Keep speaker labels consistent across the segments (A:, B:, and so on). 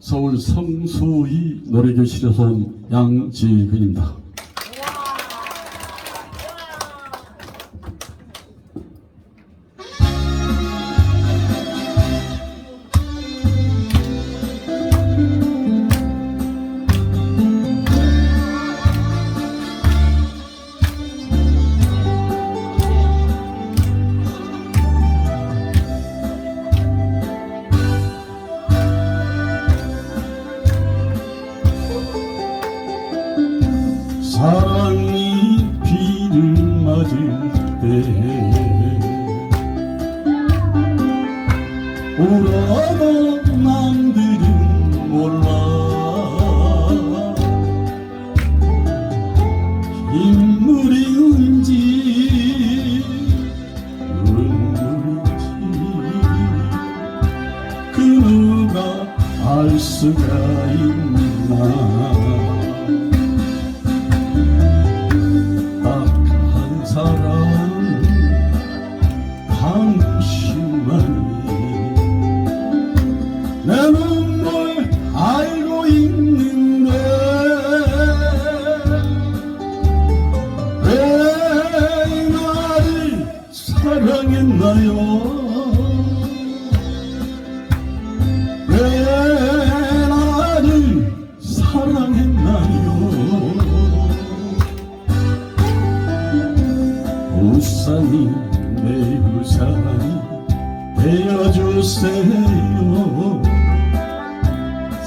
A: 서울 성수이 노래교실에서 온 양지근입니다. 사랑이 비를 맞을 때 울어도 남들은 몰라. 인물인지 눈물인지. 그 누가 알 수가 있나 사랑했나요? 왜 나를 사랑했나요? 우산이 내 우산이 되어주세요.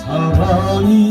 A: 사랑이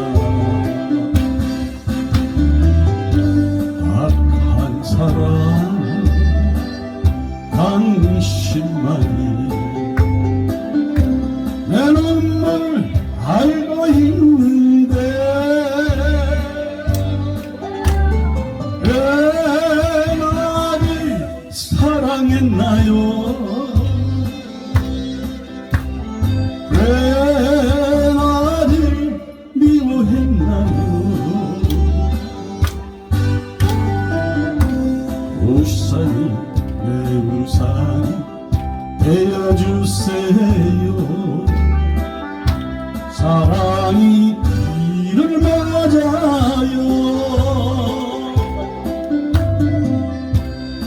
A: 내 눈물 알고 있는데 왜 나를 사랑했나요 왜 나를 미워했나요 우산이 내 우산 이 되어주세요. 사랑이 비를 맞아요.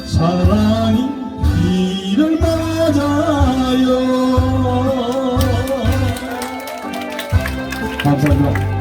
A: 사랑이 비를 맞아요. 감사합니다